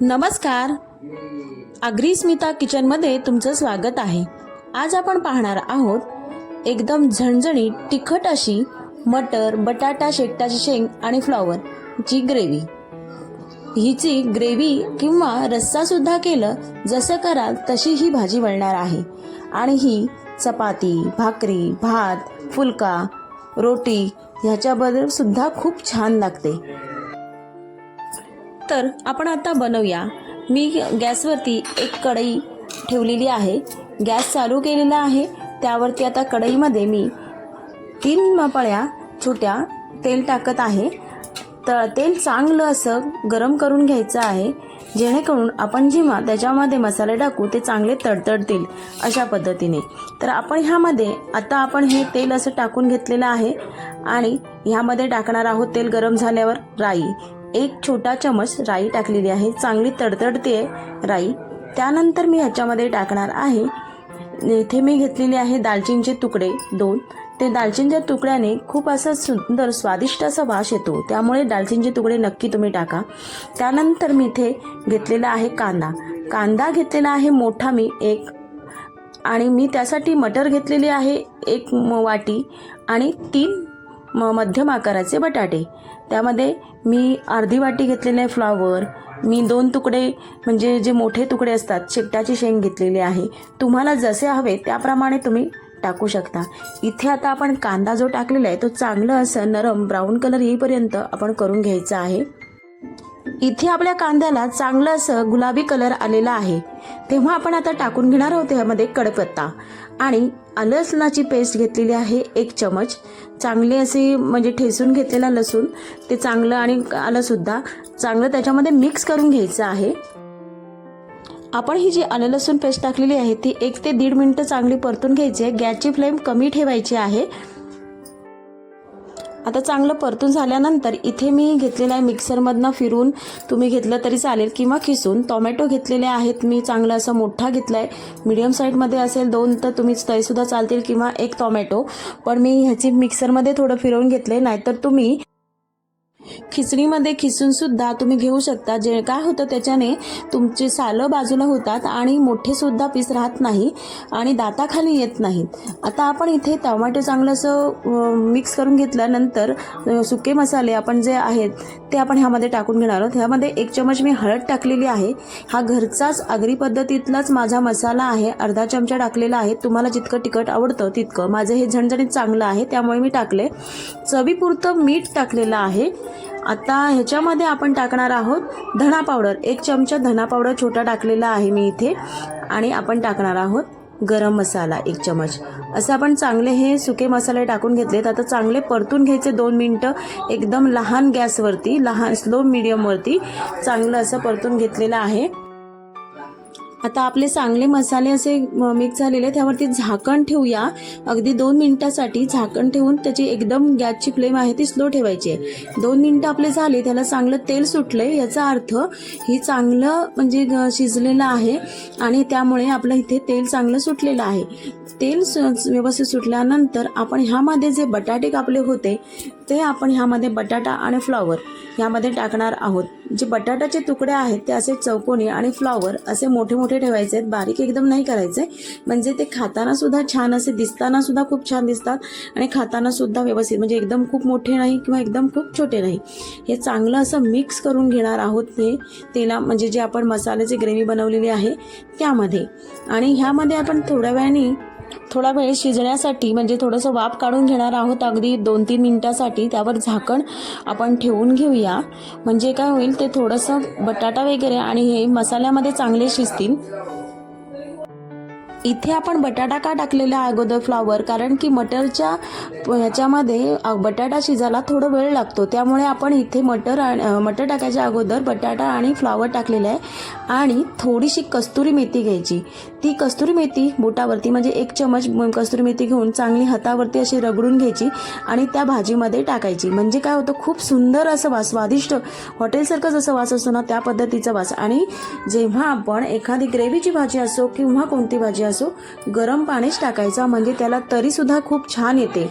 नमस्कार. अग्रिस्मिता किचनमध्ये तुमचं स्वागत आहे. आज आपण पाहणार आहोत एकदम झणझणीत तिखट अशी मटर बटाटा शेकटाची शेंग आणि फ्लॉवर ची ग्रेव्ही. हिची ग्रेव्ही किंवा रस्सासुद्धा केलं जसं कराल तशी ही भाजी वळणार आहे. आणि ही चपाती भाकरी भात फुलका रोटी ह्याच्याबद्दल सुद्धा खूप छान लागते. तर आपण आता बनवूया. मी गॅसवरती एक कढई ठेवलेली आहे. गॅस चालू केलेला आहे. त्यावरती आता कढईमध्ये मी तीन पळ्या छोट्या तेल टाकत आहे. तर तेल चांगलं असं गरम करून घ्यायचं आहे. जेणेकरून आपण जेव्हा त्याच्यामध्ये मसाले टाकू ते चांगले तडतडतील अशा पद्धतीने. तर आपण ह्यामध्ये आता आपण हे तेल असं टाकून घेतलेलं आहे. आणि ह्यामध्ये टाकणार आहोत तेल गरम झाल्यावर राई. एक छोटा चमच राई टाकलेली आहे. चांगली तडतडते राई. त्यानंतर मी ह्याच्यामध्ये टाकणार आहे. इथे मी घेतलेले आहे दालचिनीचे तुकडे दोन. ते दालचिनीच्या तुकड्याने खूप असा सुंदर स्वादिष्ट असा वास येतो. त्यामुळे दालचिनीचे तुकडे नक्की तुम्ही टाका. त्यानंतर मी इथे घेतलेला आहे कांदा. कांदा घेतलेला आहे मोठा मी एक. आणि मी त्यासाठी मटर घेतलेली आहे एक म- वाटी. आणि तीन म मध्यम आकाराचे बटाटे. त्यामध्ये मी अर्धी वाटी घेतलेले आहे फ्लॉवर मी दोन तुकडे म्हणजे जे मोठे तुकडे असतात शेकटाची शेंग घेतलेली आहे. तुम्हाला जसे हवे त्याप्रमाणे तुम्ही टाकू शकता. इथे आता आपण कांदा जो टाकलेला आहे तो चांगलं असं नरम ब्राऊन कलर येईपर्यंत आपण करून घ्यायचा आहे. इथे आपल्या कांद्याला चांगलं असं गुलाबी कलर आलेला आहे. तेव्हा आपण आता टाकून घेणार आहोत त्यामध्ये कडपत्ता. आणि आलं लसणाची पेस्ट घेतलेली आहे एक चमच. चांगले असे म्हणजे ठेसून घेतलेला लसूण. ते चांगलं आणि आलंसुद्धा चांगलं त्याच्यामध्ये मिक्स करून घ्यायचं आहे. आपण ही जी आलं लसूण पेस्ट टाकलेली आहे ती एक ते दीड मिनटं चांगली परतून घ्यायची आहे. गॅसची फ्लेम कमी ठेवायची आहे. आता चांगलं परतून झाल्यानंतर इथे मी घेतलेलं आहे मिक्सरमधनं फिरून. तुम्ही घेतलं तरी चालेल किंवा खिसून. टोमॅटो घेतलेले आहेत. मी चांगला असा मोठा घेतला आहे मीडियम साईजमध्ये असेल दोन तर तुम्ही तरीसुद्धा चालतील किंवा एक टोमॅटो. पण मी ह्याची मिक्सरमध्ये थोडं फिरवून घेतले नाहीतर तुम्ही खिचडीमध्ये खिसूनसुद्धा तुम्ही घेऊ शकता. जे काय होतं त्याच्याने तुमचे सालं बाजूला होतात आणि मोठेसुद्धा पीस राहत नाही आणि दाताखाली येत नाहीत. आता आपण इथे टमाटे चांगलं असं मिक्स करून घेतल्यानंतर सुके मसाले आपण जे आहेत ते आपण ह्यामध्ये टाकून घेणार आहोत. ह्यामध्ये एक चमच मी हळद टाकलेली आहे. हा घरचाच आगरी पद्धतीतलाच माझा मसाला आहे. अर्धा चमचा टाकलेला आहे. तुम्हाला जितकं तिखट आवडतं तितकं. माझं हे झणझणीत चांगलं आहे त्यामुळे मी टाकले. चवीपुरतं मीठ टाकलेलं आहे. आता ह्याच्यामध्ये आपण टाकणार आहोत धणा पावडर. एक चमचा धणा पावडर छोटा टाकलेला आहे मी इथे. आणि आपण टाकणार आहोत गरम मसाला एक चमच. असं आपण चांगले हे सुके मसाले टाकून घेतलेत. आता चांगले परतून घ्यायचे दोन मिनटं एकदम लहान गॅसवरती लहान स्लो मिडियमवरती चांगलं असं परतून घेतलेलं आहे. आता आपले चांगले मसाले असे मिक्स झालेले आहेत, त्यावरती झाकण ठेवूया. अगदी दोन मिनिटासाठी झाकण ठेवून त्याची एकदम गॅसची फ्लेम आहे ती स्लो ठेवायची आहे. दोन मिनिटं आपले झाले त्याला चांगलं तेल सुटलंय याचा अर्थ हे चांगलं म्हणजे ग- शिजलेलं आहे आणि त्यामुळे आपलं इथे तेल चांगलं सुटलेलं आहे. तेल व्यवस्थित सुटल्यानंतर आपण ह्यामध्ये जे बटाटे कापले होते ते आपण ह्यामध्ये बटाटा आणि फ्लॉवर ह्यामध्ये टाकणार आहोत. जे बटाट्याचे तुकडे आहेत ते असे चौकोनी आणि फ्लॉवर असे मोठे मोठे ठेवायचे आहेत. बारीक एकदम नाही करायचे. म्हणजे ते खाताना सुद्धा छान असे दिसताना सुद्धा खूप छान दिसतात आणि खाताना सुद्धा व्यवस्थित म्हणजे एकदम खूप मोठे नाही किंवा एकदम खूप छोटे नाही. हे चांगलं असं मिक्स करून घेणार आहोत ते तेला म्हणजे जे आपण मसाल्याची ग्रेव्ही बनवलेली आहे त्यामध्ये. आणि ह्यामध्ये आपण थोड्या वेळाने थोडा वेळ शिजण्यासाठी म्हणजे थोडंसं वाफ काढून घेणार आहोत अगदी दोन तीन मिनटासाठी. त्यावर झाकण आपण ठेवून घेऊया. म्हणजे काय होईल ते थोडंसं बटाटा वगैरे आणि हे मसाल्यामध्ये चांगले शिजतील. इथे आपण बटाटा का टाकलेला आहे अगोदर फ्लॉवर कारण की मटरच्या ह्याच्यामध्ये बटाटा शिजायला थोडं वेळ लागतो. त्यामुळे आपण इथे मटर आणि मटर टाकायच्या अगोदर बटाटा आणि फ्लॉवर टाकलेलं आहे. आणि थोडीशी कस्तुरी मेथी घ्यायची. ती कस्तुरी मेथी बोटावरती म्हणजे एक चमच कस्तुरी मेथी घेऊन चांगली हातावरती अशी रगडून घ्यायची आणि त्या भाजीमध्ये टाकायची. म्हणजे काय होतं खूप सुंदर असं वास स्वादिष्ट हॉटेलसारखं जसं वास असतो ना त्या पद्धतीचा वास. आणि जेव्हा आपण एखादी ग्रेव्हीची भाजी असो किंवा कोणती भाजी असो असो गरम पाणीच टाकायचा. म्हणजे त्याला तरीसुद्धा खूप छान येते.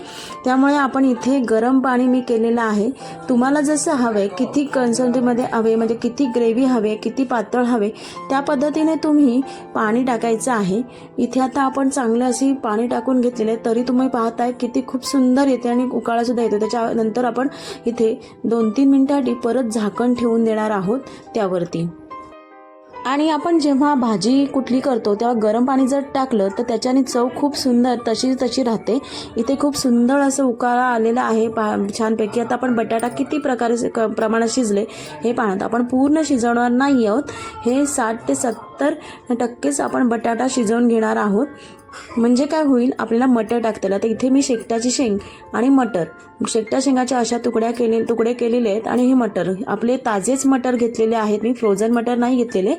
त्यामुळे आपण इथे गरम पाणी मी केलेलं आहे. तुम्हाला जसं हवं आहे किती कन्सल्टीमध्ये हवे म्हणजे किती ग्रेव्ही हवे किती पातळ हवे त्या पद्धतीने तुम्ही पाणी टाकायचं आहे. इथे आता आपण चांगलं अशी पाणी टाकून घेतलेलं आहे. तरी तुम्ही पाहताय किती खूप सुंदर येते आणि उकाळासुद्धा येतो. त्याच्यानंतर आपण इथे दोन तीन मिनिटांसाठी परत झाकण ठेवून देणार आहोत त्यावरती. आणि आपण जेव्हा भाजी कुठली करतो तेव्हा गरम पाणी जर टाकलं तर त्याच्याने चव खूप सुंदर तशी तशी राहते. इथे खूप सुंदर असं उकाळा आलेला आहे. पा छानपैकी आता आपण बटाटा किती प्रकारे क प्रमाणात शिजले हे पाहणार. आपण पूर्ण शिजवणार नाही आहोत. हे साठ ते सत्तर टक्केच आपण बटाटा शिजवून घेणार आहोत. म्हणजे काय होईल? आपल्याला मटर टाकता येईल. आता इथे मी शेकटाची शेंग आणि मटर. शेकटा शेंगाच्या अशा तुकड्या केले तुकडे केलेले आहेत आणि हे मटर. आपले ताजेच मटर घेतलेले आहेत. मी फ्रोझन मटर नाही घेतलेले.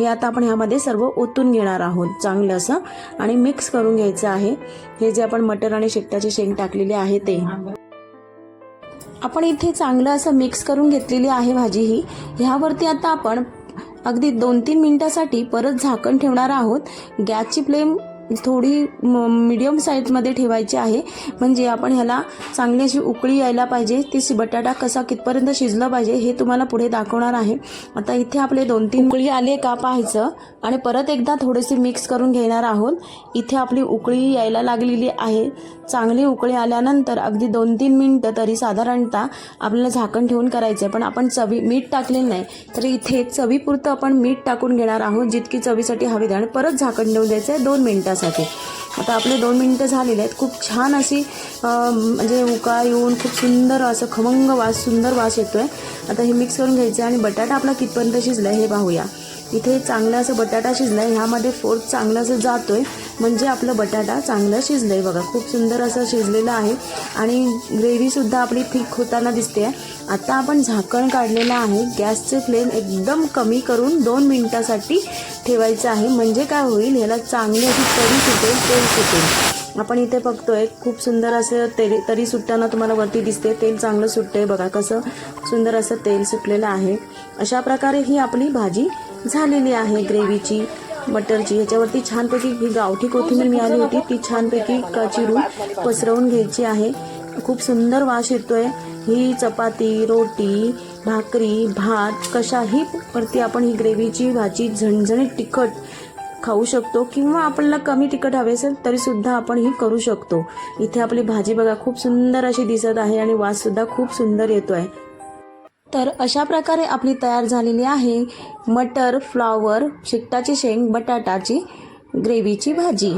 हे आता आपण ह्यामध्ये सर्व ओतून घेणार आहोत. चांगलं असं. आणि मिक्स करून घ्यायचं आहे. हे जे आपण मटर आणि शेकटाची शेंग टाकलेली आहे ते. आपण इथे चांगलं असं मिक्स करून घेतलेली आहे भाजी ही. ह्यावरती आता आपण अगदी दोन तीन मिनिटासाठी परत झाकण ठेवणार आहोत. गॅसची फ्लेम थोडी मिडियम साईजमध्ये ठेवायची आहे. म्हणजे आपण ह्याला चांगली अशी उकळी यायला पाहिजे. ती सी- बटाटा कसा कितपर्यंत शिजलं पाहिजे हे तुम्हाला पुढे दाखवणार आहे. आता इथे आपले दोन तीन उकळी आले का पाहायचं. आणि परत एकदा थोडेसे मिक्स करून घेणार आहोत. इथे आपली उकळी यायला लागलेली आहे. चांगली उकळी आल्यानंतर अगदी दोन तीन मिनटं तरी साधारणतः आपल्याला झाकण ठेवून करायचं आहे पण आपण चवी मीठ टाकलेलं नाही. तर इथे चवीपुरतं आपण मीठ टाकून घेणार आहोत. जितकी चवीसाठी हवी आहे आणि परत झाकण ठेवून द्यायचं आहे दोन मिनटासाठी आता आपले दोन मिनटं झालेले आहेत. खूप छान अशी म्हणजे उकाळ येऊन खूप सुंदर असं खमंग वास सुंदर वास येतो आहे आता हे मिक्स करून घ्यायचं आहे आणि बटाटा आपला कितपर्यंत शिजला आहे हे पाहूया. इथे चांगलं असं बटाटा शिजलाय. ह्यामध्ये फोर्थ चांगलं असं जातो आहे म्हणजे आपलं बटाटा चांगलं शिजलं आहे बघा. खूप सुंदर असं शिजलेलं आहे. आणि ग्रेव्हीसुद्धा आपली थिक होताना दिसते आता आपण झाकण काढलेलं आहे. गॅसचे फ्लेम एकदम कमी करून दोन मिनटासाठी ठेवायचं आहे. म्हणजे काय होईल ह्याला चांगली अशी तरी सुटेल तेल सुटेल. आपण इथे बघतोय खूप सुंदर असं तेल तरी सुटताना तुम्हाला वरती दिसते. तेल चांगलं सुटतंय बघा कसं सुंदर असं तेल सुटलेलं आहे. अशा प्रकारे ही आपली भाजी झालेली आहे ग्रेव्हीची मटरची. ह्याच्यावरती छानपैकी ही गावठी कोथिंबीर मिळाली होती. ती छानपैकी कचिरून चिरून पसरवून घ्यायची आहे. खूप सुंदर वास येतोय. ही चपाती रोटी भाकरी भात कशाही वरती आपण ही ग्रेव्हीची भाजी झणझणीत तिखट खाऊ शकतो किंवा आपल्याला कमी तिखट हवे असेल तरीसुद्धा आपण ही करू शकतो. इथे आपली भाजी बघा खूप सुंदर अशी दिसत आहे आणि वास सुद्धा खूप सुंदर येतो आहे तर अशा प्रकारे आपली तयार झालेली आहे मटर फ्लॉवर शिकटाची शेंग बटाटाची ग्रेव्हीची भाजी.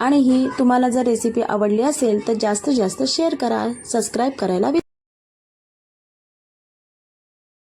आणि ही तुम्हाला जर रेसिपी आवडली असेल तर जास्तीत जास्त शेअर करा सबस्क्राईब करायला